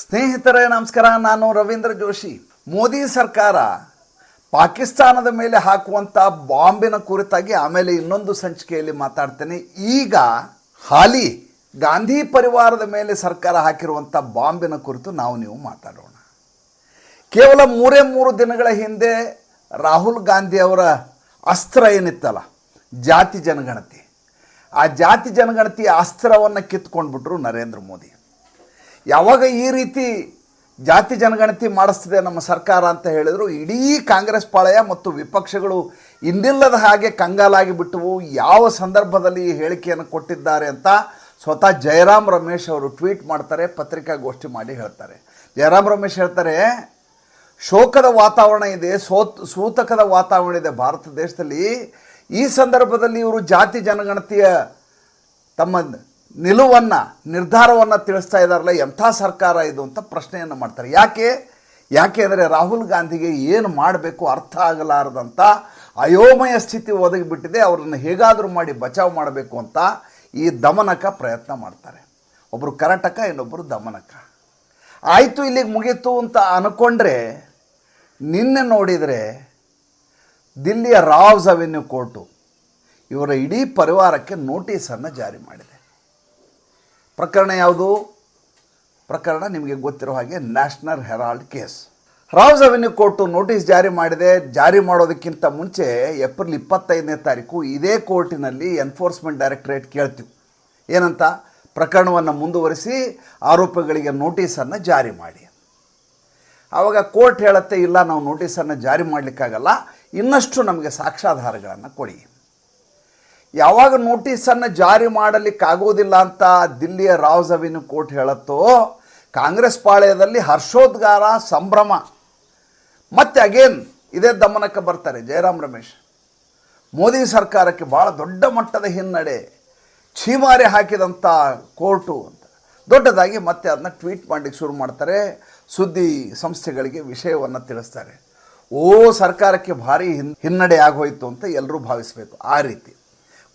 ಸ್ನೇಹಿತರೇ, ನಮಸ್ಕಾರ. ನಾನು ರವೀಂದ್ರ ಜೋಶಿ. ಮೋದಿ ಸರ್ಕಾರ ಪಾಕಿಸ್ತಾನದ ಮೇಲೆ ಹಾಕುವಂಥ ಬಾಂಬಿನ ಕುರಿತಾಗಿ ಆಮೇಲೆ ಇನ್ನೊಂದು ಸಂಚಿಕೆಯಲ್ಲಿ ಮಾತಾಡ್ತೇನೆ. ಈಗ ಹಾಲಿ ಗಾಂಧಿ ಪರಿವಾರದ ಮೇಲೆ ಸರ್ಕಾರ ಹಾಕಿರುವಂಥ ಬಾಂಬಿನ ಕುರಿತು ನಾವು ನೀವು ಮಾತಾಡೋಣ. ಕೇವಲ ಮೂರೇ ಮೂರು ದಿನಗಳ ಹಿಂದೆ ರಾಹುಲ್ ಗಾಂಧಿ ಅವರ ಅಸ್ತ್ರ ಏನಿತ್ತಲ್ಲ, ಜಾತಿ ಜನಗಣತಿ. ಆ ಜಾತಿ ಜನಗಣತಿ ಅಸ್ತ್ರವನ್ನು ಕಿತ್ಕೊಂಡ್ಬಿಟ್ರು ನರೇಂದ್ರ ಮೋದಿ. ಯಾವಾಗ ಈ ರೀತಿ ಜಾತಿ ಜನಗಣತಿ ಮಾಡಿಸ್ತಿದೆ ನಮ್ಮ ಸರ್ಕಾರ ಅಂತ ಹೇಳಿದರು, ಇಡೀ ಕಾಂಗ್ರೆಸ್ ಪಾಳಯ ಮತ್ತು ವಿಪಕ್ಷಗಳು ಇನ್ನಿಲ್ಲದ ಹಾಗೆ ಕಂಗಾಲಾಗಿ ಬಿಟ್ಟವು. ಯಾವ ಸಂದರ್ಭದಲ್ಲಿ ಈ ಹೇಳಿಕೆಯನ್ನು ಕೊಟ್ಟಿದ್ದಾರೆ ಅಂತ ಸ್ವತಃ ಜಯರಾಮ್ ರಮೇಶ್ ಅವರು ಟ್ವೀಟ್ ಮಾಡ್ತಾರೆ, ಪತ್ರಿಕಾಗೋಷ್ಠಿ ಮಾಡಿ ಹೇಳ್ತಾರೆ. ಜಯರಾಮ್ ರಮೇಶ್ ಹೇಳ್ತಾರೆ, ಶೋಕದ ವಾತಾವರಣ ಇದೆ, ಸೋತ್, ಸೂತಕದ ವಾತಾವರಣ ಇದೆ. ಭಾರತ ದೇಶದಲ್ಲಿ ಈ ಸಂದರ್ಭದಲ್ಲಿ ಇವರು ಜಾತಿ ಜನಗಣತಿಯ ತಮ್ಮ ನಿಲುವನ್ನು, ನಿರ್ಧಾರವನ್ನು ತಿಳಿಸ್ತಾ ಇದ್ದಾರಲ್ಲ ಎಂಥ ಸರ್ಕಾರ ಇದು ಅಂತ ಪ್ರಶ್ನೆಯನ್ನು ಮಾಡ್ತಾರೆ. ಯಾಕೆ? ಯಾಕೆ ಅಂದರೆ ರಾಹುಲ್ ಗಾಂಧಿಗೆ ಏನು ಮಾಡಬೇಕು ಅರ್ಥ ಆಗಲಾರದಂಥ ಅಯೋಮಯ ಸ್ಥಿತಿ ಒದಗಿಬಿಟ್ಟಿದೆ, ಅವರನ್ನು ಹೇಗಾದರೂ ಮಾಡಿ ಬಚಾವ್ ಮಾಡಬೇಕು ಅಂತ ಈ ದಮನಕ ಪ್ರಯತ್ನ ಮಾಡ್ತಾರೆ. ಒಬ್ಬರು ಕರಟಕ ಇನ್ನೊಬ್ಬರು ದಮನಕ. ಆಯಿತು, ಇಲ್ಲಿಗೆ ಮುಗೀತು ಅಂತ ಅನ್ಕೊಂಡ್ರೆ, ನಿನ್ನೆ ನೋಡಿದರೆ ದಿಲ್ಲಿಯ ರಾವ್ಸ್ ಅವೆನ್ಯೂ ಕೋರ್ಟು, ಇವರ ಇಡೀ ಪರಿವಾರಕ್ಕೆ ನೋಟಿಸನ್ನು ಜಾರಿ ಮಾಡಿದೆ. ಪ್ರಕರಣ ಯಾವುದು? ಪ್ರಕರಣ ನಿಮಗೆ ಗೊತ್ತಿರೋ ಹಾಗೆ National Herald case. Rouse Avenue court notice ಜಾರಿ ಮಾಡಿದೆ. ಜಾರಿ ಮಾಡೋದಕ್ಕಿಂತ ಮುಂಚೆ ಏಪ್ರಿಲ್ ಇಪ್ಪತ್ತೈದನೇ ತಾರೀಕು ಇದೇ ಕೋರ್ಟಿನಲ್ಲಿ ಎನ್ಫೋರ್ಸ್ಮೆಂಟ್ ಡೈರೆಕ್ಟರೇಟ್ ಕೇಳ್ತೀವಿ. ಏನಂತ? ಪ್ರಕರಣವನ್ನು ಮುಂದುವರಿಸಿ ಆರೋಪಿಗಳಿಗೆ ನೋಟಿಸನ್ನು ಜಾರಿ ಮಾಡಿ. ಆವಾಗ ಕೋರ್ಟ್ ಹೇಳುತ್ತೆ, ಇಲ್ಲ, ನಾವು ನೋಟಿಸನ್ನು ಜಾರಿ ಮಾಡಲಿಕ್ಕಾಗಲ್ಲ. ಇನ್ನಷ್ಟು ನಮಗೆ ಸಾಕ್ಷ್ಯಾಧಾರಗಳನ್ನು ಕೊಡಿ. ಯಾವಾಗ ನೋಟಿಸನ್ನು ಜಾರಿ ಮಾಡಲಿಕ್ಕಾಗೋದಿಲ್ಲ ಅಂತ ದಿಲ್ಲಿಯ ರಾವ್ ಜವೀನು ಕೋರ್ಟ್ ಹೇಳುತ್ತೋ, ಕಾಂಗ್ರೆಸ್ ಪಾಳ್ಯದಲ್ಲಿ ಹರ್ಷೋದ್ಗಾರ ಸಂಭ್ರಮ. ಮತ್ತೆ ಅಗೇನ್ ಇದೇ ದಮನಕ್ಕೆ ಬರ್ತಾರೆ ಜಯರಾಮ್ ರಮೇಶ್. ಮೋದಿ ಸರ್ಕಾರಕ್ಕೆ ಭಾಳ ದೊಡ್ಡ ಮಟ್ಟದ ಹಿನ್ನಡೆ ಛೀಮಾರಿ ಹಾಕಿದಂಥ ಕೋರ್ಟು ಅಂತ. ದೊಡ್ಡದಾಗಿ ಮತ್ತೆ ಅದನ್ನ ಟ್ವೀಟ್ ಮಾಡಲಿಕ್ಕೆ ಶುರು ಮಾಡ್ತಾರೆ, ಸುದ್ದಿ ಸಂಸ್ಥೆಗಳಿಗೆ ವಿಷಯವನ್ನು ತಿಳಿಸ್ತಾರೆ. ಓ ಸರ್ಕಾರಕ್ಕೆ ಭಾರಿ ಹಿನ್, ಹಿನ್ನಡೆ ಆಗೋಯಿತು ಅಂತ ಎಲ್ಲರೂ ಭಾವಿಸಬೇಕು ಆ ರೀತಿ.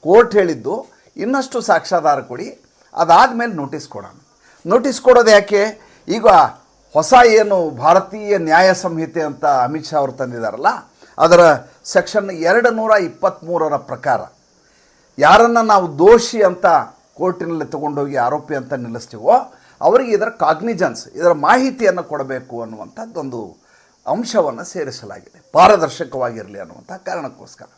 ಕೋರ್ಟ್ ಹೇಳಿದ್ದು ಇನ್ನಷ್ಟು ಸಾಕ್ಷ್ಯಾಧಾರ ಕೊಡಿ, ಅದಾದಮೇಲೆ ನೋಟಿಸ್ ಕೊಡೋಣ. ನೋಟಿಸ್ ಕೊಡೋದು ಯಾಕೆ? ಈಗ ಹೊಸ ಏನು ಭಾರತೀಯ ನ್ಯಾಯ ಸಂಹಿತೆ ಅಂತ ಅಮಿತ್ ಶಾ ಅವರು ತಂದಿದ್ದಾರಲ್ಲ ಅದರ ಸೆಕ್ಷನ್ ಎರಡು ನೂರ ಇಪ್ಪತ್ತ್ಮೂರರ ಪ್ರಕಾರ ಯಾರನ್ನು ನಾವು ದೋಷಿ ಅಂತ ಕೋರ್ಟಿನಲ್ಲಿ ತಗೊಂಡೋಗಿ ಆರೋಪಿ ಅಂತ ನಿಲ್ಲಿಸ್ತೀವೋ, ಅವರಿಗೆ ಇದರ ಕಾಗ್ನಿಜನ್ಸ್ ಇದರ ಮಾಹಿತಿಯನ್ನು ಕೊಡಬೇಕು ಅನ್ನುವಂಥದ್ದೊಂದು ಅಂಶವನ್ನು ಸೇರಿಸಲಾಗಿದೆ, ಪಾರದರ್ಶಕವಾಗಿರಲಿ ಅನ್ನುವಂಥ ಕಾರಣಕ್ಕೋಸ್ಕರ.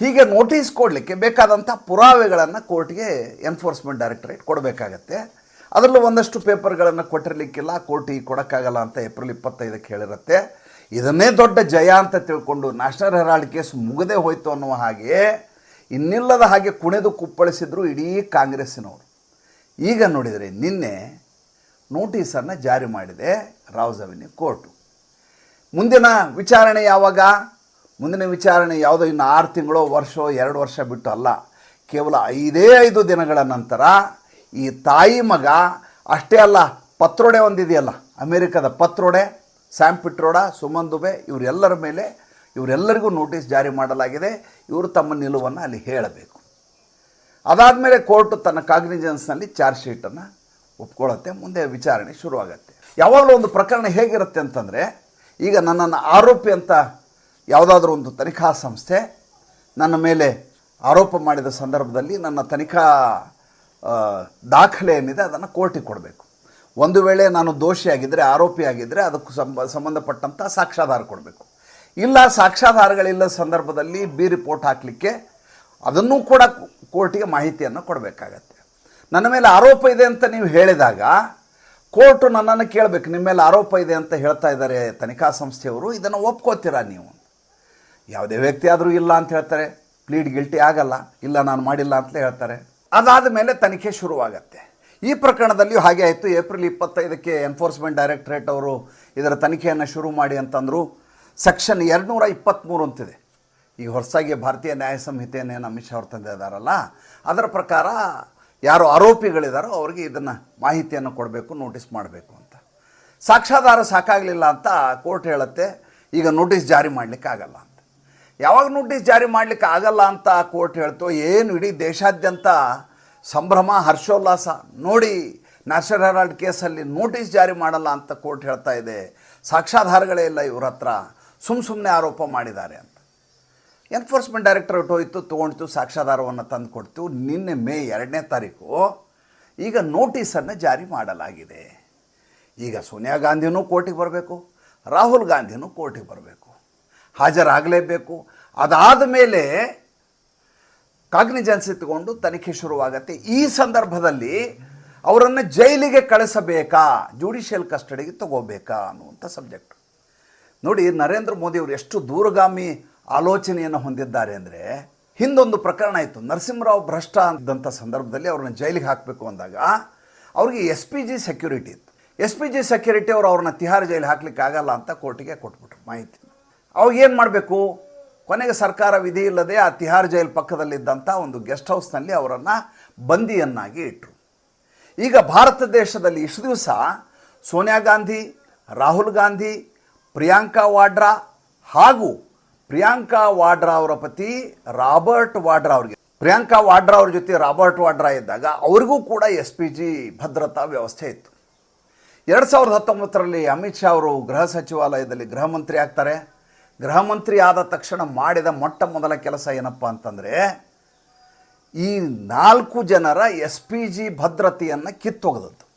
ಹೀಗೆ ನೋಟಿಸ್ ಕೊಡಲಿಕ್ಕೆ ಬೇಕಾದಂಥ ಪುರಾವೆಗಳನ್ನು ಕೋರ್ಟ್ಗೆ ಎನ್ಫೋರ್ಸ್ಮೆಂಟ್ ಡೈರೆಕ್ಟರೇಟ್ ಕೊಡಬೇಕಾಗತ್ತೆ. ಅದರಲ್ಲೂ ಒಂದಷ್ಟು ಪೇಪರ್ಗಳನ್ನು ಕೊಟ್ಟಿರಲಿಕ್ಕಿಲ್ಲ ಕೋರ್ಟಿಗೆ ಕೊಡೋಕ್ಕಾಗಲ್ಲ ಅಂತ ಏಪ್ರಿಲ್ ಇಪ್ಪತ್ತೈದಕ್ಕೆ ಹೇಳಿರುತ್ತೆ. ಇದನ್ನೇ ದೊಡ್ಡ ಜಯ ಅಂತ ತಿಳ್ಕೊಂಡು ನ್ಯಾಷನಲ್ ಹೆರಾಲ್ಡ್ ಕೇಸ್ ಮುಗದೆ ಹೋಯ್ತು ಅನ್ನುವ ಹಾಗೆ ಇನ್ನಿಲ್ಲದ ಹಾಗೆ ಕುಣಿದು ಕುಪ್ಪಳಿಸಿದ್ರು ಇಡೀ ಕಾಂಗ್ರೆಸ್ಸಿನವರು. ಈಗ ನೋಡಿದರೆ ನಿನ್ನೆ ನೋಟಿಸನ್ನು ಜಾರಿ ಮಾಡಿದೆ ರಾವ್ಸ್ ಅವೆನ್ಯೂ ಕೋರ್ಟು. ಮುಂದಿನ ವಿಚಾರಣೆ ಯಾವಾಗ? ಮುಂದಿನ ವಿಚಾರಣೆ ಯಾವುದೋ ಇನ್ನು ಆರು ತಿಂಗಳು ವರ್ಷೋ ಎರಡು ವರ್ಷ ಬಿಟ್ಟು ಅಲ್ಲ. ಕೇವಲ ಐದೇ ಐದು ದಿನಗಳ ನಂತರ ಈ ತಾಯಿ ಮಗ ಅಷ್ಟೇ ಅಲ್ಲ, ಪತ್ರೊಡೆ ಒಂದಿದೆಯಲ್ಲ, ಅಮೇರಿಕದ ಪತ್ರೊಡೆ, ಸ್ಯಾಮ್ ಪಿಟ್ರೋಡ, ಸುಮನ್ ದುಬೆ, ಇವರೆಲ್ಲರ ಮೇಲೆ ಇವರೆಲ್ಲರಿಗೂ ನೋಟಿಸ್ ಜಾರಿ ಮಾಡಲಾಗಿದೆ. ಇವರು ತಮ್ಮ ನಿಲುವನ್ನು ಅಲ್ಲಿ ಹೇಳಬೇಕು. ಅದಾದಮೇಲೆ ಕೋರ್ಟ್ ತನ್ನ ಕಾಗ್ನಿಜೆನ್ಸ್ನಲ್ಲಿ ಚಾರ್ಜ್ ಶೀಟನ್ನು ಒಪ್ಕೊಳ್ಳುತ್ತೆ, ಮುಂದೆ ವಿಚಾರಣೆ ಶುರುವಾಗುತ್ತೆ. ಯಾವಾಗಲೂ ಒಂದು ಪ್ರಕರಣ ಹೇಗಿರುತ್ತೆ ಅಂತಂದರೆ, ಈಗ ನನ್ನನ್ನು ಆರೋಪಿ ಅಂತ ಯಾವುದಾದ್ರೂ ಒಂದು ತನಿಖಾ ಸಂಸ್ಥೆ ನನ್ನ ಮೇಲೆ ಆರೋಪ ಮಾಡಿದ ಸಂದರ್ಭದಲ್ಲಿ ನನ್ನ ತನಿಖಾ ದಾಖಲೆ ಏನಿದೆ ಅದನ್ನು ಕೋರ್ಟಿಗೆ ಕೊಡಬೇಕು. ಒಂದು ವೇಳೆ ನಾನು ದೋಷಿಯಾಗಿದ್ದರೆ ಆರೋಪಿಯಾಗಿದ್ದರೆ ಅದಕ್ಕೂ ಸಂಬ ಸಂಬಂಧಪಟ್ಟಂಥ ಸಾಕ್ಷ್ಯಾಧಾರ ಕೊಡಬೇಕು. ಇಲ್ಲ, ಸಾಕ್ಷ್ಯಾಧಾರಗಳಿಲ್ಲದ ಸಂದರ್ಭದಲ್ಲಿ ಬಿ ರಿಪೋರ್ಟ್ ಹಾಕಲಿಕ್ಕೆ ಅದನ್ನೂ ಕೂಡ ಕೋರ್ಟಿಗೆ ಮಾಹಿತಿಯನ್ನು ಕೊಡಬೇಕಾಗತ್ತೆ. ನನ್ನ ಮೇಲೆ ಆರೋಪ ಇದೆ ಅಂತ ನೀವು ಹೇಳಿದಾಗ, ಕೋರ್ಟು ನನ್ನನ್ನು ಕೇಳಬೇಕು, ನಿಮ್ಮ ಮೇಲೆ ಆರೋಪ ಇದೆ ಅಂತ ಹೇಳ್ತಾ ಇದ್ದಾರೆ ತನಿಖಾ ಸಂಸ್ಥೆಯವರು, ಇದನ್ನು ಒಪ್ಕೋತೀರಾ ನೀವು? ಯಾವುದೇ ವ್ಯಕ್ತಿ ಆದರೂ ಇಲ್ಲ ಅಂತ ಹೇಳ್ತಾರೆ. ಪ್ಲೀಡ್ ಗಿಲ್ಟಿ ಆಗಲ್ಲ. ಇಲ್ಲ, ನಾನು ಮಾಡಿಲ್ಲ ಅಂತಲೇ ಹೇಳ್ತಾರೆ. ಅದಾದ ಮೇಲೆ ತನಿಖೆ ಶುರುವಾಗತ್ತೆ. ಈ ಪ್ರಕರಣದಲ್ಲಿಯೂ ಹಾಗೆ ಆಯಿತು. ಏಪ್ರಿಲ್ ಇಪ್ಪತ್ತೈದಕ್ಕೆ ಎನ್ಫೋರ್ಸ್ಮೆಂಟ್ ಡೈರೆಕ್ಟರೇಟ್ ಅವರು ಇದರ ತನಿಖೆಯನ್ನು ಶುರು ಮಾಡಿ ಅಂತಂದರು. ಸೆಕ್ಷನ್ ಎರಡುನೂರ ಇಪ್ಪತ್ತ್ಮೂರು ಅಂತಿದೆ. ಈಗ ಹೊರಸಾಗಿ ಭಾರತೀಯ ನ್ಯಾಯ ಸಂಹಿತೆಯನ್ನೇನು ಅಮಿತ್ ಶಾ ಅವರು ತಂದಿದ್ದಾರಲ್ಲ ಅದರ ಪ್ರಕಾರ ಯಾರು ಆರೋಪಿಗಳಿದಾರೋ ಅವರಿಗೆ ಇದನ್ನು ಮಾಹಿತಿಯನ್ನು ಕೊಡಬೇಕು ನೋಟಿಸ್ ಮಾಡಬೇಕು ಅಂತ. ಸಾಕ್ಷಾಧಾರ ಸಾಕಾಗಲಿಲ್ಲ ಅಂತ ಕೋರ್ಟ್ ಹೇಳುತ್ತೆ. ಈಗ ನೋಟಿಸ್ ಜಾರಿ ಮಾಡಲಿಕ್ಕೆ ಆಗಲ್ಲ ಅಂತ. ಯಾವಾಗ ನೋಟಿಸ್ ಜಾರಿ ಮಾಡಲಿಕ್ಕೆ ಆಗಲ್ಲ ಅಂತ ಕೋರ್ಟ್ ಹೇಳ್ತೋ, ಏನು ಇಡೀ ದೇಶಾದ್ಯಂತ ಸಂಭ್ರಮ, ಹರ್ಷೋಲ್ಲಾಸ. ನೋಡಿ, ನ್ಯಾಷನಲ್ ಹೆರಾಲ್ಡ್ ಕೇಸಲ್ಲಿ ನೋಟಿಸ್ ಜಾರಿ ಮಾಡಲ್ಲ ಅಂತ ಕೋರ್ಟ್ ಹೇಳ್ತಾ ಇದೆ. ಸಾಕ್ಷ್ಯಾಧಾರಗಳೇ ಇಲ್ಲ ಇವ್ರ ಹತ್ರ. ಸುಮ್ಮ ಸುಮ್ಮನೆ ಆರೋಪ ಮಾಡಿದ್ದಾರೆ ಅಂತ. ಎನ್ಫೋರ್ಸ್ಮೆಂಟ್ ಡೈರೆಕ್ಟರೇಟ್ ಹೋಯಿತು, ತೊಗೊಂಡ್ತು, ಸಾಕ್ಷ್ಯಾಧಾರವನ್ನು ತಂದು ಕೊಡ್ತು ನಿನ್ನೆ ಮೇ ಎರಡನೇ ತಾರೀಕು ಈಗ ನೋಟಿಸನ್ನು ಜಾರಿ ಮಾಡಲಾಗಿದೆ. ಈಗ ಸೋನಿಯಾ ಗಾಂಧಿನೂ ಕೋರ್ಟಿಗೆ ಬರಬೇಕು, ರಾಹುಲ್ ಗಾಂಧಿನೂ ಕೋರ್ಟಿಗೆ ಬರಬೇಕು. ಹಾಜರಾಗಲೇಬೇಕು. ಅದಾದ ಮೇಲೆ ಕಾಗ್ನಿಜೆನ್ಸಿ ತಗೊಂಡು ತನಿಖೆ ಶುರುವಾಗತ್ತೆ. ಈ ಸಂದರ್ಭದಲ್ಲಿ ಅವರನ್ನು ಜೈಲಿಗೆ ಕಳಿಸಬೇಕಾ ಜುಡಿಷಿಯಲ್ ಕಸ್ಟಡಿಗೆ ತಗೋಬೇಕಾ ಅನ್ನುವಂಥ ಸಬ್ಜೆಕ್ಟ್ ನೋಡಿ, ನರೇಂದ್ರ ಮೋದಿ ಅವರು ಎಷ್ಟು ದೂರಗಾಮಿ ಆಲೋಚನೆಯನ್ನು ಹೊಂದಿದ್ದಾರೆ ಅಂದರೆ, ಹಿಂದೊಂದು ಪ್ರಕರಣ ಇತ್ತು. ನರಸಿಂಹರಾವ್ ಭ್ರಷ್ಟ ಅಂದಂಥ ಸಂದರ್ಭದಲ್ಲಿ ಅವ್ರನ್ನ ಜೈಲಿಗೆ ಹಾಕಬೇಕು ಅಂದಾಗ, ಅವ್ರಿಗೆ ಎಸ್ ಪಿ ಜಿ ಸೆಕ್ಯೂರಿಟಿ ಇತ್ತು. ಎಸ್ ಪಿ ಜಿ ಸೆಕ್ಯೂರಿಟಿ ಅವರು ಅವ್ರನ್ನ ತಿಹಾರ್ ಜೈಲಿಗೆ ಹಾಕ್ಲಿಕ್ಕೆ ಆಗಲ್ಲ ಅಂತ ಕೋರ್ಟಿಗೆ ಕೊಟ್ಬಿಟ್ರು ಮಾಹಿತಿ. ಅವಾಗ ಏನು ಮಾಡಬೇಕು? ಕೊನೆಗೆ ಸರ್ಕಾರ ವಿಧಿ ಇಲ್ಲದೆ ಆ ತಿಹಾರ್ ಜೈಲ್ ಪಕ್ಕದಲ್ಲಿದ್ದಂಥ ಒಂದು ಗೆಸ್ಟ್ ಹೌಸ್ನಲ್ಲಿ ಅವರನ್ನು ಬಂದಿಯನ್ನಾಗಿ ಇಟ್ಟರು ಈಗ ಭಾರತ ದೇಶದಲ್ಲಿ ಇಷ್ಟು ದಿವಸ ಸೋನಿಯಾ ಗಾಂಧಿ, ರಾಹುಲ್ ಗಾಂಧಿ, ಪ್ರಿಯಾಂಕಾ ವಾಡ್ರಾ ಹಾಗೂ ಪ್ರಿಯಾಂಕಾ ವಾಡ್ರಾ ಅವರ ಪತಿ ರಾಬರ್ಟ್ ವಾಡ್ರಾ ಅವರಿಗೆ. ಪ್ರಿಯಾಂಕಾ ವಾಡ್ರಾ ಅವ್ರ ಜೊತೆ ರಾಬರ್ಟ್ ವಾಡ್ರಾ ಇದ್ದಾಗ ಅವ್ರಿಗೂ ಕೂಡ ಎಸ್ ಪಿ ಜಿ ಭದ್ರತಾ ವ್ಯವಸ್ಥೆ ಇತ್ತು. ಎರಡು ಸಾವಿರದ ಹತ್ತೊಂಬತ್ತರಲ್ಲಿ ಅಮಿತ್ ಶಾ ಅವರು ಗೃಹ ಸಚಿವಾಲಯದಲ್ಲಿ ಗೃಹ ಮಂತ್ರಿ ಆಗ್ತಾರೆ. ಗೃಹ ಮಂತ್ರಿ ಆದ ತಕ್ಷಣ ಮಾಡಿದ ಮೊಟ್ಟ ಮೊದಲ ಕೆಲಸ ಏನಪ್ಪ ಅಂತಂದರೆ, ಈ ನಾಲ್ಕು ಜನರ ಎಸ್ ಪಿ ಜಿ ಭದ್ರತೆಯನ್ನು ಕಿತ್ತೊಗೆದದ್ದು.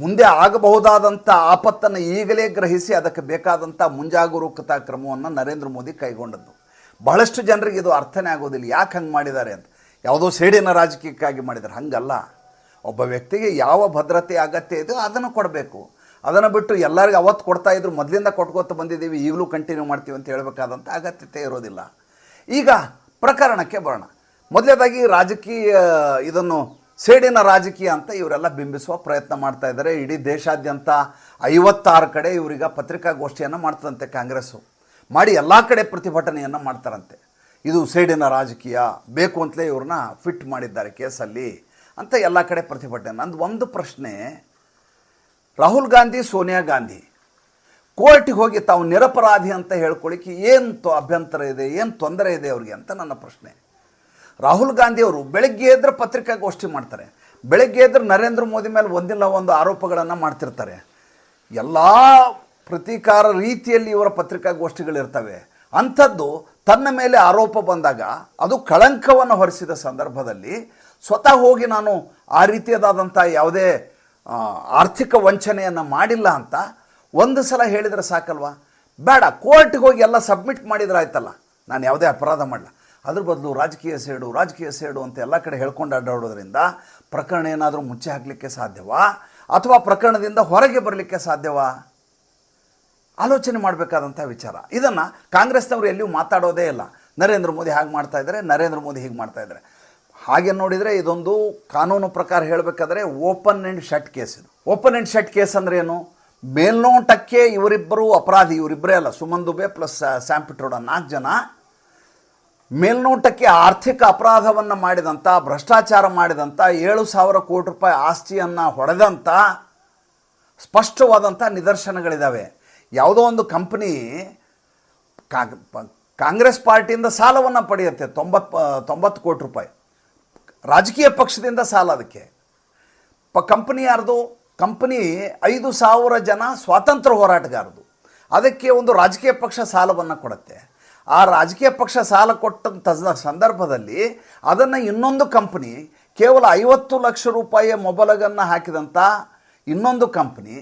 ಮುಂದೆ ಆಗಬಹುದಾದಂಥ ಆಪತ್ತನ್ನು ಈಗಲೇ ಗ್ರಹಿಸಿ ಅದಕ್ಕೆ ಬೇಕಾದಂಥ ಮುಂಜಾಗರೂಕತಾ ಕ್ರಮವನ್ನು ನರೇಂದ್ರ ಮೋದಿ ಕೈಗೊಂಡದ್ದು. ಬಹಳಷ್ಟು ಜನರಿಗೆ ಇದು ಅರ್ಥನೇ ಆಗೋದಿಲ್ಲ. ಯಾಕೆ ಹಂಗೆ ಮಾಡಿದ್ದಾರೆ ಅಂತ. ಯಾವುದೋ ಸೇಡಿನ ರಾಜಕೀಯಕ್ಕಾಗಿ ಮಾಡಿದ್ದಾರೆ. ಹಂಗಲ್ಲ. ಒಬ್ಬ ವ್ಯಕ್ತಿಗೆ ಯಾವ ಭದ್ರತೆ ಅಗತ್ಯ ಇದೆಯೋ ಅದನ್ನು ಕೊಡಬೇಕು. ಅದನ್ನು ಬಿಟ್ಟು ಎಲ್ಲರಿಗೂ ಅವತ್ತು ಕೊಡ್ತಾ ಇದ್ರು, ಮೊದಲಿಂದ ಕೊಟ್ಕೋತ ಬಂದಿದ್ದೀವಿ, ಈಗಲೂ ಕಂಟಿನ್ಯೂ ಮಾಡ್ತೀವಿ ಅಂತ ಹೇಳಬೇಕಾದಂಥ ಅಗತ್ಯತೆ ಇರೋದಿಲ್ಲ. ಈಗ ಪ್ರಕರಣಕ್ಕೆ ಬರೋಣ. ಮೊದಲನೇದಾಗಿ ರಾಜಕೀಯ, ಇದನ್ನು ಸೇಡಿನ ರಾಜಕೀಯ ಅಂತ ಇವರೆಲ್ಲ ಬಿಂಬಿಸುವ ಪ್ರಯತ್ನ ಮಾಡ್ತಾ ಇದ್ದಾರೆ. ಇಡೀ ದೇಶಾದ್ಯಂತ ಐವತ್ತಾರು ಕಡೆ ಇವರೀಗ ಪತ್ರಿಕಾಗೋಷ್ಠಿಯನ್ನು ಮಾಡ್ತದಂತೆ ಕಾಂಗ್ರೆಸ್ಸು. ಮಾಡಿ ಎಲ್ಲ ಕಡೆ ಪ್ರತಿಭಟನೆಯನ್ನು ಮಾಡ್ತಾರಂತೆ. ಇದು ಸೇಡಿನ ರಾಜಕೀಯ, ಬೇಕು ಅಂತಲೇ ಇವ್ರನ್ನ ಫಿಟ್ ಮಾಡಿದ್ದಾರೆ ಕೇಸಲ್ಲಿ ಅಂತ ಎಲ್ಲ ಕಡೆ ಪ್ರತಿಭಟನೆ. ನಂದು ಒಂದು ಪ್ರಶ್ನೆ ರಾಹುಲ್ ಗಾಂಧಿ, ಸೋನಿಯಾ ಗಾಂಧಿ. ಕೋರ್ಟಿಗೆ ಹೋಗಿ ತಾವು ನಿರಪರಾಧಿ ಅಂತ ಹೇಳ್ಕೊಳ್ಳಿಕ್ಕೆ ಏನು ತೊ, ಅಭ್ಯಂತರ ಇದೆ, ಏನು ತೊಂದರೆ ಇದೆ ಅವ್ರಿಗೆ ಅಂತ ನನ್ನ ಪ್ರಶ್ನೆ. ರಾಹುಲ್ ಗಾಂಧಿ ಅವರು ಬೆಳಗ್ಗೆ ಎದ್ರೆ ಪತ್ರಿಕಾಗೋಷ್ಠಿ ಮಾಡ್ತಾರೆ. ಬೆಳಗ್ಗೆ ಎದ್ರೆ ನರೇಂದ್ರ ಮೋದಿ ಮೇಲೆ ಒಂದಿಲ್ಲ ಒಂದು ಆರೋಪಗಳನ್ನು ಮಾಡ್ತಿರ್ತಾರೆ. ಎಲ್ಲ ಪ್ರತೀಕಾರ ರೀತಿಯಲ್ಲಿ ಇವರ ಪತ್ರಿಕಾಗೋಷ್ಠಿಗಳಿರ್ತವೆ. ಅಂಥದ್ದು ತನ್ನ ಮೇಲೆ ಆರೋಪ ಬಂದಾಗ ಅದು ಕಳಂಕವನ್ನು ಹೊರಿಸಿದ ಸಂದರ್ಭದಲ್ಲಿ ಸ್ವತಃ ಹೋಗಿ ನಾನು ಆ ರೀತಿಯದಾದಂಥ ಯಾವುದೇ ಆರ್ಥಿಕ ವಂಚನೆಯನ್ನು ಮಾಡಿಲ್ಲ ಅಂತ ಒಂದು ಸಲ ಹೇಳಿದರೆ ಸಾಕಲ್ವಾ? ಬೇಡ, ಕೋರ್ಟ್ಗೆ ಹೋಗಿ ಎಲ್ಲ ಸಬ್ಮಿಟ್ ಮಾಡಿದ್ರೆ ಆಯ್ತಲ್ಲ. ನಾನು ಯಾವುದೇ ಅಪರಾಧ ಮಾಡಲ್ಲ ಅದ್ರ ಬದಲು ರಾಜಕೀಯ ಸೇಡು ರಾಜಕೀಯ ಸೇಡು ಅಂತ ಎಲ್ಲ ಕಡೆ ಹೇಳ್ಕೊಂಡು ಅಡ್ಡಾಡೋದ್ರಿಂದ ಪ್ರಕರಣ ಏನಾದರೂ ಮುಚ್ಚಿ ಹಾಕಲಿಕ್ಕೆ ಸಾಧ್ಯವಾ? ಅಥವಾ ಪ್ರಕರಣದಿಂದ ಹೊರಗೆ ಬರಲಿಕ್ಕೆ ಸಾಧ್ಯವಾ? ಆಲೋಚನೆ ಮಾಡಬೇಕಾದಂಥ ವಿಚಾರ. ಇದನ್ನು ಕಾಂಗ್ರೆಸ್ನವರು ಎಲ್ಲಿಯೂ ಮಾತಾಡೋದೇ ಇಲ್ಲ. ನರೇಂದ್ರ ಮೋದಿ ಹಾಗೆ ಮಾಡ್ತಾ ಇದ್ದಾರೆ ನರೇಂದ್ರ ಮೋದಿ ಹೀಗೆ ಮಾಡ್ತಾ ಇದ್ದಾರೆ ಹಾಗೆ ನೋಡಿದರೆ ಇದೊಂದು ಕಾನೂನು ಪ್ರಕಾರ ಹೇಳಬೇಕಾದ್ರೆ ಓಪನ್ ಆ್ಯಂಡ್ ಶಟ್ ಕೇಸ್ ಇದು. ಓಪನ್ ಆ್ಯಂಡ್ ಶಟ್ ಕೇಸ್ ಅಂದ್ರೆ ಏನು? ಮೇಲ್ನೋಟಕ್ಕೆ ಇವರಿಬ್ಬರು ಅಪರಾಧಿ, ಇವರಿಬ್ಬರೇ ಅಲ್ಲ, ಸುಮನ್ ದುಬೆ ಪ್ಲಸ್ ಸ್ಯಾಮ್ ಪಿಟ್ರೋಡ ನಾಲ್ಕು ಜನ ಮೇಲ್ನೋಟಕ್ಕೆ ಆರ್ಥಿಕ ಅಪರಾಧವನ್ನು ಮಾಡಿದಂಥ ಭ್ರಷ್ಟಾಚಾರ ಮಾಡಿದಂಥ ಏಳು ಸಾವಿರ ಕೋಟಿ ರೂಪಾಯಿ ಆಸ್ತಿಯನ್ನು ಹೊಡೆದಂಥ ಸ್ಪಷ್ಟವಾದಂಥ ನಿದರ್ಶನಗಳಿದ್ದಾವೆ ಯಾವುದೋ ಒಂದು ಕಂಪ್ನಿ ಕಾಂಗ್ರೆಸ್ ಪಾರ್ಟಿಯಿಂದ ಸಾಲವನ್ನು ಪಡೆಯುತ್ತೆ, ತೊಂಬತ್ತು ತೊಂಬತ್ತು ಕೋಟಿ ರೂಪಾಯಿ. ರಾಜಕೀಯ ಪಕ್ಷದಿಂದ ಸಾಲ ಅದಕ್ಕೆ. ಪ ಕಂಪನಿ ಯಾರ್ದು? ಕಂಪನಿ ಐದು ಸಾವಿರ ಜನ ಸ್ವಾತಂತ್ರ್ಯ ಹೋರಾಟಗಾರದು ಅದಕ್ಕೆ ಒಂದು ರಾಜಕೀಯ ಪಕ್ಷ ಸಾಲವನ್ನು ಕೊಡುತ್ತೆ. ಆ ರಾಜಕೀಯ ಪಕ್ಷ ಸಾಲ ಕೊಟ್ಟಂಥ ಸಂದರ್ಭದಲ್ಲಿ ಅದನ್ನು ಇನ್ನೊಂದು ಕಂಪನಿ, ಕೇವಲ ಐವತ್ತು ಲಕ್ಷ ರೂಪಾಯಿಯ ಮೊಬಲಗನ್ನು ಹಾಕಿದಂಥ ಇನ್ನೊಂದು ಕಂಪ್ನಿ,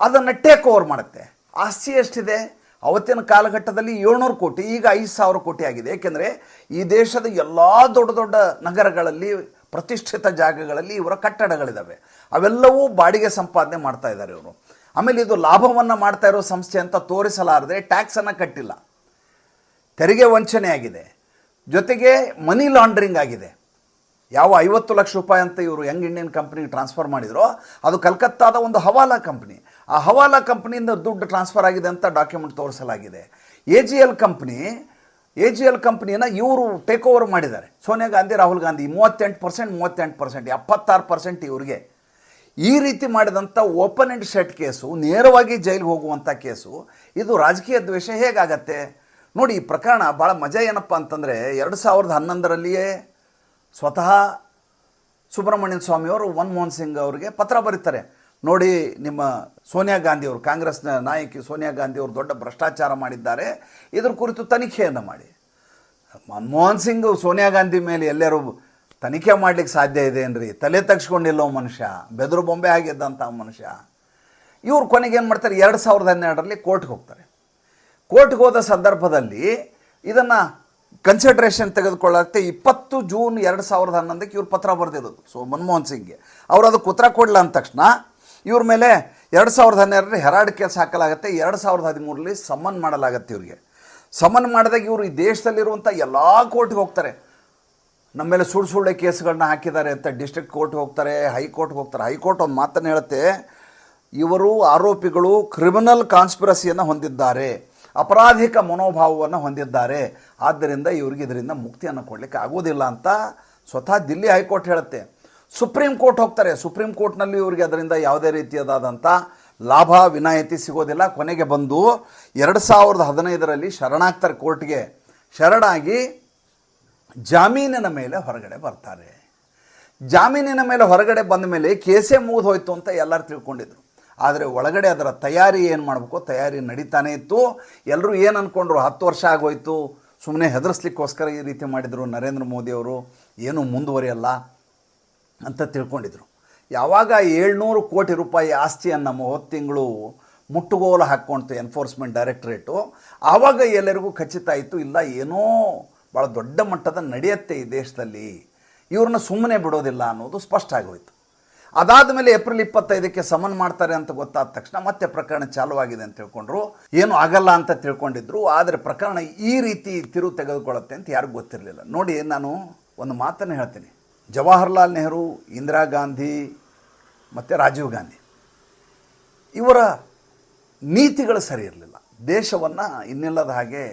ಅದನ್ನು ಟೇಕ್ ಓವರ್ ಮಾಡುತ್ತೆ. ಆಸ್ತಿ ಎಷ್ಟಿದೆ? ಅವತ್ತಿನ ಕಾಲಘಟ್ಟದಲ್ಲಿ ಏಳ್ನೂರು ಕೋಟಿ, ಈಗ ಐದು ಸಾವಿರ ಕೋಟಿ ಆಗಿದೆ. ಏಕೆಂದರೆ ಈ ದೇಶದ ಎಲ್ಲ ದೊಡ್ಡ ದೊಡ್ಡ ನಗರಗಳಲ್ಲಿ, ಪ್ರತಿಷ್ಠಿತ ಜಾಗಗಳಲ್ಲಿ ಇವರ ಕಟ್ಟಡಗಳಿದ್ದಾವೆ ಅವೆಲ್ಲವೂ ಬಾಡಿಗೆ ಸಂಪಾದನೆ ಮಾಡ್ತಾ ಇದ್ದಾರೆ ಇವರು. ಆಮೇಲೆ ಇದು ಲಾಭವನ್ನು ಮಾಡ್ತಾ ಇರೋ ಸಂಸ್ಥೆ ಅಂತ ತೋರಿಸಲಾರದೆ ಟ್ಯಾಕ್ಸನ್ನು ಕಟ್ಟಿಲ್ಲ. ತೆರಿಗೆ ವಂಚನೆ ಆಗಿದೆ. ಜೊತೆಗೆ ಮನಿ ಲಾಂಡ್ರಿಂಗ್ ಆಗಿದೆ. ಯಾವ ಐವತ್ತು ಲಕ್ಷ ರೂಪಾಯಿ ಅಂತ ಇವರು ಯಂಗ್ ಇಂಡಿಯನ್ ಕಂಪ್ನಿಗೆ ಟ್ರಾನ್ಸ್ಫರ್ ಮಾಡಿದ್ರು, ಅದು ಕಲ್ಕತ್ತಾದ ಒಂದು ಹವಾಲಾ ಕಂಪ್ನಿ. ಆ ಹವಾಲಾ ಕಂಪ್ನಿಯಿಂದ ದುಡ್ಡು ಟ್ರಾನ್ಸ್ಫರ್ ಆಗಿದೆ ಅಂತ ಡಾಕ್ಯುಮೆಂಟ್ ತೋರಿಸಲಾಗಿದೆ. A J L company A J L ಕಂಪ್ನಿಯನ್ನ ಇವರು ಟೇಕ್ ಓವರ್ ಮಾಡಿದ್ದಾರೆ. ಸೋನಿಯಾ ಗಾಂಧಿ, ರಾಹುಲ್ ಗಾಂಧಿ ಮೂವತ್ತೆಂಟು ಪರ್ಸೆಂಟ್ ಮೂವತ್ತೆಂಟು ಪರ್ಸೆಂಟ್ ಎಪ್ಪತ್ತಾರು ಪರ್ಸೆಂಟ್ ಇವರಿಗೆ. ಈ ರೀತಿ ಮಾಡಿದಂಥ ಓಪನ್ ಎಂಡ್ ಶೆಟ್ ಕೇಸು, ನೇರವಾಗಿ ಜೈಲಿಗೆ ಹೋಗುವಂಥ ಕೇಸು, ಇದು ರಾಜಕೀಯ ದ್ವೇಷ ಹೇಗಾಗತ್ತೆ? ನೋಡಿ, ಈ ಪ್ರಕರಣ ಭಾಳ ಮಜಾ ಏನಪ್ಪ ಅಂತಂದರೆ ಎರಡು ಸಾವಿರದ ಹನ್ನೊಂದರಲ್ಲಿಯೇ ಸ್ವತಃ ಸುಬ್ರಹ್ಮಣ್ಯನ್ ಸ್ವಾಮಿಯವರು ಮನಮೋಹನ್ ಸಿಂಗ್ ಅವರಿಗೆ ಪತ್ರ ಬರೀತಾರೆ. ನೋಡಿ ನಿಮ್ಮ ಸೋನಿಯಾ ಗಾಂಧಿಯವರು ಕಾಂಗ್ರೆಸ್ನ ನಾಯಕಿ ಸೋನಿಯಾ ಗಾಂಧಿ ಅವರು ದೊಡ್ಡ ಭ್ರಷ್ಟಾಚಾರ ಮಾಡಿದ್ದಾರೆ. ಇದ್ರ ಕುರಿತು ತನಿಖೆಯನ್ನು ಮಾಡಿ. ಮನಮೋಹನ್ ಸಿಂಗ್ ಸೋನಿಯಾ ಗಾಂಧಿ ಮೇಲೆ ಎಲ್ಲರೂ ತನಿಖೆ ಮಾಡ್ಲಿಕ್ಕೆ ಸಾಧ್ಯ ಇದೆ ಏನ್ರಿ? ತಲೆ ತಗ್ಸ್ಕೊಂಡಿಲ್ಲೋ ಮನುಷ್ಯ, ಬೆದರು ಬೊಂಬೆ ಆಗಿದ್ದಂಥ ಮನುಷ್ಯ. ಇವ್ರು ಕೊನೆಗೆ ಏನು ಮಾಡ್ತಾರೆ? ಎರಡು ಸಾವಿರದ ಹನ್ನೆರಡರಲ್ಲಿ ಕೋರ್ಟ್ಗೆ ಹೋಗ್ತಾರೆ. ಕೋರ್ಟ್ಗೆ ಹೋದ ಸಂದರ್ಭದಲ್ಲಿ ಇದನ್ನು ಕನ್ಸಿಡ್ರೇಷನ್ ತೆಗೆದುಕೊಳ್ಳಕ್ಕೆ ಇಪ್ಪತ್ತು ಜೂನ್ ಎರಡು ಸಾವಿರದ ಹನ್ನೊಂದಕ್ಕೆ ಇವ್ರು ಪತ್ರ ಬರೆದಿರೋದು. ಸೊ ಮನಮೋಹನ್ ಸಿಂಗ್ಗೆ. ಅವರು ಅದಕ್ಕೆ ಉತ್ತರ ಕೊಡಲ್ಲ ಅಂದ ತಕ್ಷಣ ಇವ್ರ ಮೇಲೆ ಎರಡು ಸಾವಿರದ ಹನ್ನೆರಡರಲ್ಲಿ ಹೆರಾಡ್ ಕೇಸ್ ಹಾಕಲಾಗುತ್ತೆ. ಎರಡು ಸಾವಿರದ ಹದಿಮೂರರಲ್ಲಿ ಸಮನ್ ಮಾಡಲಾಗತ್ತೆ ಇವ್ರಿಗೆ. ಸಮನ್ ಮಾಡಿದಾಗ ಇವರು ಈ ದೇಶದಲ್ಲಿರುವಂಥ ಎಲ್ಲ ಕೋರ್ಟ್ಗೆ ಹೋಗ್ತಾರೆ. ನಮ್ಮ ಮೇಲೆ ಸುಳ್ಳು ಸುಳ್ಳೆ ಕೇಸ್ಗಳನ್ನ ಹಾಕಿದ್ದಾರೆ ಅಂತ ಡಿಸ್ಟ್ರಿಕ್ಟ್ ಕೋರ್ಟ್ಗೆ ಹೋಗ್ತಾರೆ ಹೈಕೋರ್ಟ್ಗೆ ಹೋಗ್ತಾರೆ. ಹೈಕೋರ್ಟ್ ಒಂದು ಮಾತನ್ನು ಹೇಳುತ್ತೆ, ಇವರು ಆರೋಪಿಗಳು ಕ್ರಿಮಿನಲ್ ಕಾನ್ಸ್ಪಿರಸಿಯನ್ನು ಹೊಂದಿದ್ದಾರೆ, ಅಪರಾಧಿಕ ಮನೋಭಾವವನ್ನು ಹೊಂದಿದ್ದಾರೆ. ಆದ್ದರಿಂದ ಇವರಿಗೆ ಇದರಿಂದ ಮುಕ್ತಿಯನ್ನು ಕೊಡಲಿಕ್ಕೆ ಆಗೋದಿಲ್ಲ ಅಂತ ಸ್ವತಃ ದಿಲ್ಲಿ ಹೈಕೋರ್ಟ್ ಹೇಳುತ್ತೆ. ಸುಪ್ರೀಂ ಕೋರ್ಟ್ ಹೋಗ್ತಾರೆ. ಸುಪ್ರೀಂ ಕೋರ್ಟ್ನಲ್ಲಿ ಇವರಿಗೆ ಅದರಿಂದ ಯಾವುದೇ ರೀತಿಯಾದಂಥ ಲಾಭ, ವಿನಾಯಿತಿ ಸಿಗೋದಿಲ್ಲ. ಕೊನೆಗೆ ಬಂದು ಎರಡು ಸಾವಿರದ ಹದಿನೈದರಲ್ಲಿ ಶರಣಾಗ್ತಾರೆ ಕೋರ್ಟ್ಗೆ. ಶರಣಾಗಿ ಜಾಮೀನಿನ ಮೇಲೆ ಹೊರಗಡೆ ಬರ್ತಾರೆ. ಜಾಮೀನಿನ ಮೇಲೆ ಹೊರಗಡೆ ಬಂದ ಮೇಲೆ ಕೇಸೇ ಮುಗಿದು ಹೋಯಿತು ಅಂತ ಎಲ್ಲರೂ ತಿಳ್ಕೊಂಡಿದ್ರು. ಆದರೆ ಒಳಗಡೆ ಅದರ ತಯಾರಿ ಏನು ಮಾಡಬೇಕು? ತಯಾರಿ ನಡೀತಾನೆ ಇತ್ತು. ಎಲ್ಲರೂ ಏನು ಅಂದ್ಕೊಂಡ್ರು ಹತ್ತು ವರ್ಷ ಆಗೋಯ್ತು. ಸುಮ್ಮನೆ ಹೆದರ್ಸ್ಲಿಕ್ಕೋಸ್ಕರ ಈ ರೀತಿ ಮಾಡಿದರು ನರೇಂದ್ರ ಮೋದಿಯವರು ಏನು ಮುಂದುವರಿಯಲ್ಲ. ಅಂತ ತಿಳ್ಕೊಂಡಿದ್ರು. ಯಾವಾಗ ಏಳ್ನೂರು ಕೋಟಿ ರೂಪಾಯಿ ಆಸ್ತಿಯನ್ನು ಮೂವತ್ತು ತಿಂಗಳು ಮುಟ್ಟುಗೋಲು ಹಾಕ್ಕೊಳ್ತು ಎನ್ಫೋರ್ಸ್ಮೆಂಟ್ ಡೈರೆಕ್ಟ್ರೇಟು ಆವಾಗ ಎಲ್ಲರಿಗೂ ಖಚಿತ ಆಯಿತು, ಇಲ್ಲ, ಏನೋ ಭಾಳ ದೊಡ್ಡ ಮಟ್ಟದ ನಡೆಯುತ್ತೆ ಈ ದೇಶದಲ್ಲಿ, ಇವ್ರನ್ನ ಸುಮ್ಮನೆ ಬಿಡೋದಿಲ್ಲ ಅನ್ನೋದು ಸ್ಪಷ್ಟ ಆಗೋಯ್ತು. ಅದಾದ ಮೇಲೆ ಏಪ್ರಿಲ್ ಇಪ್ಪತ್ತೈದಕ್ಕೆ ಸಮನ್ ಮಾಡ್ತಾರೆ ಅಂತ ಗೊತ್ತಾದ ತಕ್ಷಣ ಮತ್ತೆ ಪ್ರಕರಣ ಚಾಲುವಾಗಿದೆ ಅಂತ ತಿಳ್ಕೊಂಡ್ರು. ಏನು ಆಗಲ್ಲ ಅಂತ ತಿಳ್ಕೊಂಡಿದ್ರು, ಆದರೆ ಪ್ರಕರಣ ಈ ರೀತಿ ತಿರು ತೆಗೆದುಕೊಳ್ಳುತ್ತೆ ಅಂತ ಯಾರಿಗೂ ಗೊತ್ತಿರಲಿಲ್ಲ. ನೋಡಿ, ನಾನು ಒಂದು ಮಾತನ್ನು ಹೇಳ್ತೀನಿ. ಜವಾಹರ್ಲಾಲ್ ನೆಹರು, ಇಂದಿರಾ ಗಾಂಧಿ ಮತ್ತು ರಾಜೀವ್ ಗಾಂಧಿ. ಇವರ ನೀತಿಗಳು ಸರಿ ಇರಲಿಲ್ಲ. ದೇಶವನ್ನು ಇನ್ನಿಲ್ಲದ ಹಾಗೆ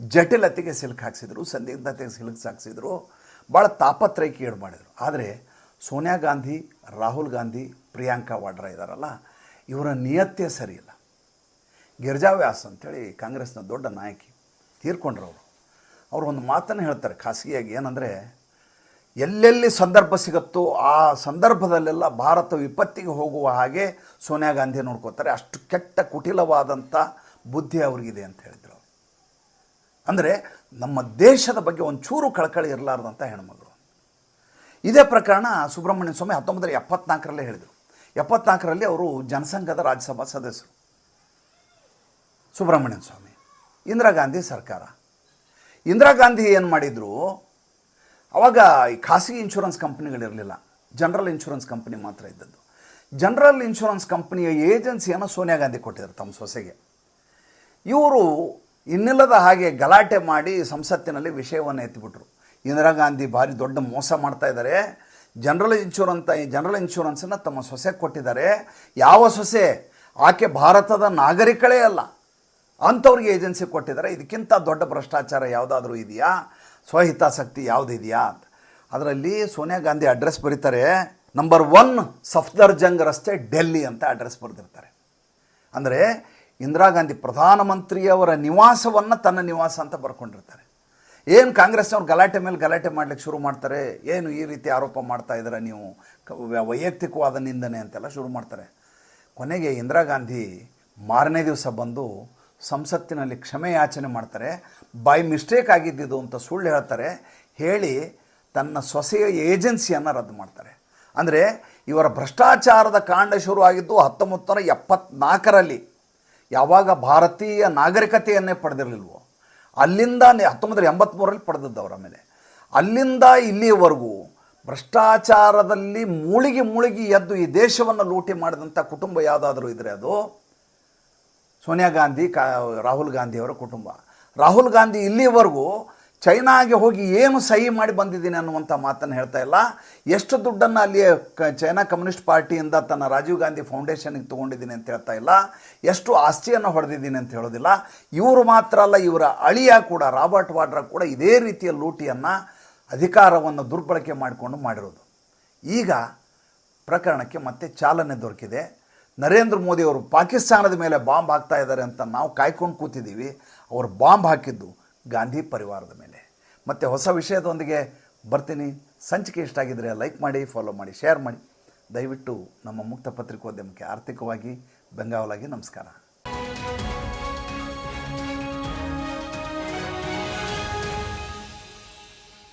ಜಟಿಲತೆಗೆ ಸಿಲುಕಿ ಹಾಕ್ಸಿದ್ರು, ಸಂದಿಗ್ಧತೆಗೆ ಸಿಲುಕಿ ಹಾಕ್ಸಿದ್ರು ಭಾಳ ತಾಪತ್ರಯಕ್ಕೆ ಈಡು ಮಾಡಿದರು. ಆದರೆ ಸೋನಿಯಾ ಗಾಂಧಿ, ರಾಹುಲ್ ಗಾಂಧಿ, ಪ್ರಿಯಾಂಕಾ ವಾಡ್ರಾ ಇದ್ದಾರಲ್ಲ ಇವರ ನಿಯತ್ತೇ ಸರಿಯಿಲ್ಲ ಗಿರ್ಜಾ ವ್ಯಾಸ್ ಅಂತೇಳಿ ಕಾಂಗ್ರೆಸ್ನ ದೊಡ್ಡ ನಾಯಕಿ, ತೀರ್ಕೊಂಡ್ರು ಅವರು. ಅವರು ಒಂದು ಮಾತನ್ನು ಹೇಳ್ತಾರೆ, ಖಾಸಗಿಯಾಗಿ ಏನಂದರೆ ಎಲ್ಲೆಲ್ಲಿ ಸಂದರ್ಭ ಸಿಗುತ್ತೋ ಆ ಸಂದರ್ಭದಲ್ಲೆಲ್ಲ ಭಾರತ ವಿಪತ್ತಿಗೆ ಹೋಗುವ ಹಾಗೆ ಸೋನಿಯಾ ಗಾಂಧಿ ನೋಡ್ಕೋತಾರೆ ಅಷ್ಟು ಕೆಟ್ಟ ಕುಟಿಲವಾದಂಥ ಬುದ್ಧಿ ಅವ್ರಿಗಿದೆ ಅಂತ ಹೇಳಿದರು ಅಂದರೆ ನಮ್ಮ ದೇಶದ ಬಗ್ಗೆ ಒಂಚೂರು ಕಳಕಳಿ ಇರಲಾರ್ದಂಥ ಹೆಣ್ಮಗಳು. ಇದೇ ಪ್ರಕರಣ ಸುಬ್ರಹ್ಮಣ್ಯ ಸ್ವಾಮಿ ಹತ್ತೊಂಬತ್ತರ ಎಪ್ಪತ್ನಾಲ್ಕರಲ್ಲೇ ಹೇಳಿದರು. ಎಪ್ಪತ್ನಾಲ್ಕರಲ್ಲಿ ಅವರು ಜನಸಂಘದ ರಾಜ್ಯಸಭಾ ಸದಸ್ಯರು. ಸುಬ್ರಹ್ಮಣ್ಯನ್ ಸ್ವಾಮಿ, ಇಂದಿರಾ ಗಾಂಧಿ ಸರ್ಕಾರ. ಇಂದಿರಾ ಗಾಂಧಿ ಏನು ಮಾಡಿದರು? ಅವಾಗ ಈ ಖಾಸಗಿ ಇನ್ಶೂರೆನ್ಸ್ ಕಂಪ್ನಿಗಳಿರಲಿಲ್ಲ ಜನರಲ್ ಇನ್ಶೂರೆನ್ಸ್ ಕಂಪ್ನಿ ಮಾತ್ರ ಇದ್ದದ್ದು. ಜನರಲ್ ಇನ್ಶೂರೆನ್ಸ್ ಕಂಪ್ನಿಯ ಏಜೆನ್ಸಿಯನ್ನು ಸೋನಿಯಾ ಗಾಂಧಿ ಕೊಟ್ಟಿದ್ದಾರೆ ತಮ್ಮ ಸೊಸೆಗೆ. ಇವರು ಇನ್ನಿಲ್ಲದ ಹಾಗೆ ಗಲಾಟೆ ಮಾಡಿ ಸಂಸತ್ತಿನಲ್ಲಿ ವಿಷಯವನ್ನು ಎತ್ತಿಬಿಟ್ರು. ಇಂದಿರಾ ಗಾಂಧಿ ಭಾರಿ ದೊಡ್ಡ ಮೋಸ ಮಾಡ್ತಾ ಇದ್ದಾರೆ. ಜನರಲ್ ಇನ್ಶೂರೆನ್ಸ್ ಜನರಲ್ ಇನ್ಶೂರೆನ್ಸನ್ನು ತಮ್ಮ ಸೊಸೆಗೆ ಕೊಟ್ಟಿದ್ದಾರೆ. ಯಾವ ಸೊಸೆ? ಆಕೆ ಭಾರತದ ನಾಗರಿಕಳೇ ಅಲ್ಲ. ಅಂಥವ್ರಿಗೆ ಏಜೆನ್ಸಿ ಕೊಟ್ಟಿದ್ದಾರೆ. ಇದಕ್ಕಿಂತ ದೊಡ್ಡ ಭ್ರಷ್ಟಾಚಾರ ಯಾವುದಾದ್ರೂ ಇದೆಯಾ? ಸ್ವಹಿತಾಸಕ್ತಿ ಯಾವುದಿದೆಯಾ ಅಂತ. ಅದರಲ್ಲಿ ಸೋನಿಯಾ ಗಾಂಧಿ ಅಡ್ರೆಸ್ ಬರೀತಾರೆ, ನಂಬರ್ ಒನ್ ಸಫ್ದರ್ಜಂಗ್ ರಸ್ತೆ ಡೆಲ್ಲಿ ಅಂತ ಅಡ್ರೆಸ್ ಬರೆದಿರ್ತಾರೆ. ಅಂದರೆ ಇಂದಿರಾ ಗಾಂಧಿ ಪ್ರಧಾನಮಂತ್ರಿಯವರ ನಿವಾಸವನ್ನು ತನ್ನ ನಿವಾಸ ಅಂತ ಬರ್ಕೊಂಡಿರ್ತಾರೆ. ಏನು ಕಾಂಗ್ರೆಸ್ನವ್ರು ಗಲಾಟೆ ಮೇಲೆ ಗಲಾಟೆ ಮಾಡ್ಲಿಕ್ಕೆ ಶುರು ಮಾಡ್ತಾರೆ? ಏನು ಈ ರೀತಿ ಆರೋಪ ಮಾಡ್ತಾ ಇದ್ದೀರ ನೀವು? ವೈಯಕ್ತಿಕವಾದ ನಿಂದನೆ ಅಂತೆಲ್ಲ ಶುರು ಮಾಡ್ತಾರೆ. ಕೊನೆಗೆ ಇಂದಿರಾ ಗಾಂಧಿ ಮಾರನೇ ದಿವಸ ಬಂದು ಸಂಸತ್ತಿನಲ್ಲಿ ಕ್ಷಮೆ ಯಾಚನೆ ಮಾಡ್ತಾರೆ. ಬೈ ಮಿಸ್ಟೇಕ್ ಆಗಿದ್ದಿದ್ದು ಅಂತ ಸುಳ್ಳು ಹೇಳ್ತಾರೆ. ಹೇಳಿ ತನ್ನ ಸೊಸೆಯ ಏಜೆನ್ಸಿಯನ್ನು ರದ್ದು ಮಾಡ್ತಾರೆ. ಅಂದರೆ ಇವರ ಭ್ರಷ್ಟಾಚಾರದ ಕಾಂಡ ಶುರುವಾಗಿದ್ದು ಹತ್ತೊಂಬತ್ತು ನೂರ ಎಪ್ಪತ್ನಾಲ್ಕರಲ್ಲಿ. ಯಾವಾಗ ಭಾರತೀಯ ನಾಗರಿಕತೆಯನ್ನೇ ಪಡೆದಿರಲಿಲ್ವೋ. ಅಲ್ಲಿಂದ ಹತ್ತೊಂಬತ್ತು ನೂರ ಎಂಬತ್ತ್ಮೂರರಲ್ಲಿ ಪಡೆದದ್ದು ಅವರ ಮೇಲೆ ಅಲ್ಲಿಂದ ಇಲ್ಲಿಯವರೆಗೂ ಭ್ರಷ್ಟಾಚಾರದಲ್ಲಿ ಮೂಳಿಗೆ ಮುಳುಗಿ ಎದ್ದು ಈ ದೇಶವನ್ನು ಲೂಟಿ ಮಾಡಿದಂಥ ಕುಟುಂಬ ಯಾವುದಾದ್ರೂ ಇದ್ದರೆ ಅದು ಸೋನಿಯಾ ಗಾಂಧಿ, ಕಾ, ರಾಹುಲ್ ಗಾಂಧಿಯವರ ಕುಟುಂಬ. ರಾಹುಲ್ ಗಾಂಧಿ ಇಲ್ಲಿವರೆಗೂ ಚೈನಾಗೆ ಹೋಗಿ ಏನು ಸಹಿ ಮಾಡಿ ಬಂದಿದ್ದೀನಿ ಅನ್ನುವಂಥ ಮಾತನ್ನು ಹೇಳ್ತಾ ಇಲ್ಲ. ಎಷ್ಟು ದುಡ್ಡನ್ನು ಅಲ್ಲಿ ಕ, ಚೈನಾ ಕಮ್ಯುನಿಸ್ಟ್ ಪಾರ್ಟಿಯಿಂದ ತನ್ನ ರಾಜೀವ್ ಗಾಂಧಿ ಫೌಂಡೇಶನ್ಗೆ ತೊಗೊಂಡಿದ್ದೀನಿ ಅಂತ ಹೇಳ್ತಾ ಇಲ್ಲ. ಎಷ್ಟು ಆಸ್ತಿಯನ್ನು ಹೊಡೆದಿದ್ದೀನಿ ಅಂತ ಹೇಳೋದಿಲ್ಲ. ಇವರು ಮಾತ್ರ ಅಲ್ಲ, ಇವರ ಅಳಿಯ ಕೂಡ, ರಾಬರ್ಟ್ ವಾಡ್ರಾ ಕೂಡ ಇದೇ ರೀತಿಯ ಲೂಟಿಯನ್ನು ಅಧಿಕಾರವನ್ನು ದುರ್ಬಳಕೆ ಮಾಡಿಕೊಂಡು ಮಾಡಿರೋದು. ಈಗ ಪ್ರಕರಣಕ್ಕೆ ಮತ್ತೆ ಚಾಲನೆ ದೊರಕಿದೆ. ನರೇಂದ್ರ ಮೋದಿ ಅವರು ಪಾಕಿಸ್ತಾನದ ಮೇಲೆ ಬಾಂಬ್ ಹಾಕ್ತಾ ಇದ್ದಾರೆ ಅಂತ ನಾವು ಕಾಯ್ಕೊಂಡು ಕೂತಿದ್ದೀವಿ. ಅವರು ಬಾಂಬ್ ಹಾಕಿದ್ದು ಗಾಂಧಿ ಪರಿವಾರದ ಮೇಲೆ. ಮತ್ತು ಹೊಸ ವಿಷಯದೊಂದಿಗೆ ಬರ್ತೀನಿ. ಸಂಚಿಕೆ ಇಷ್ಟ ಆಗಿದ್ದರೆ ಲೈಕ್ ಮಾಡಿ, ಫಾಲೋ ಮಾಡಿ, ಶೇರ್ ಮಾಡಿ. ದಯವಿಟ್ಟು ನಮ್ಮ ಮುಕ್ತ ಪತ್ರಿಕೋದ್ಯಮಕ್ಕೆ ಆರ್ಥಿಕವಾಗಿ ಬೆಂಗಾವಲಾಗಿ ನಮಸ್ಕಾರ.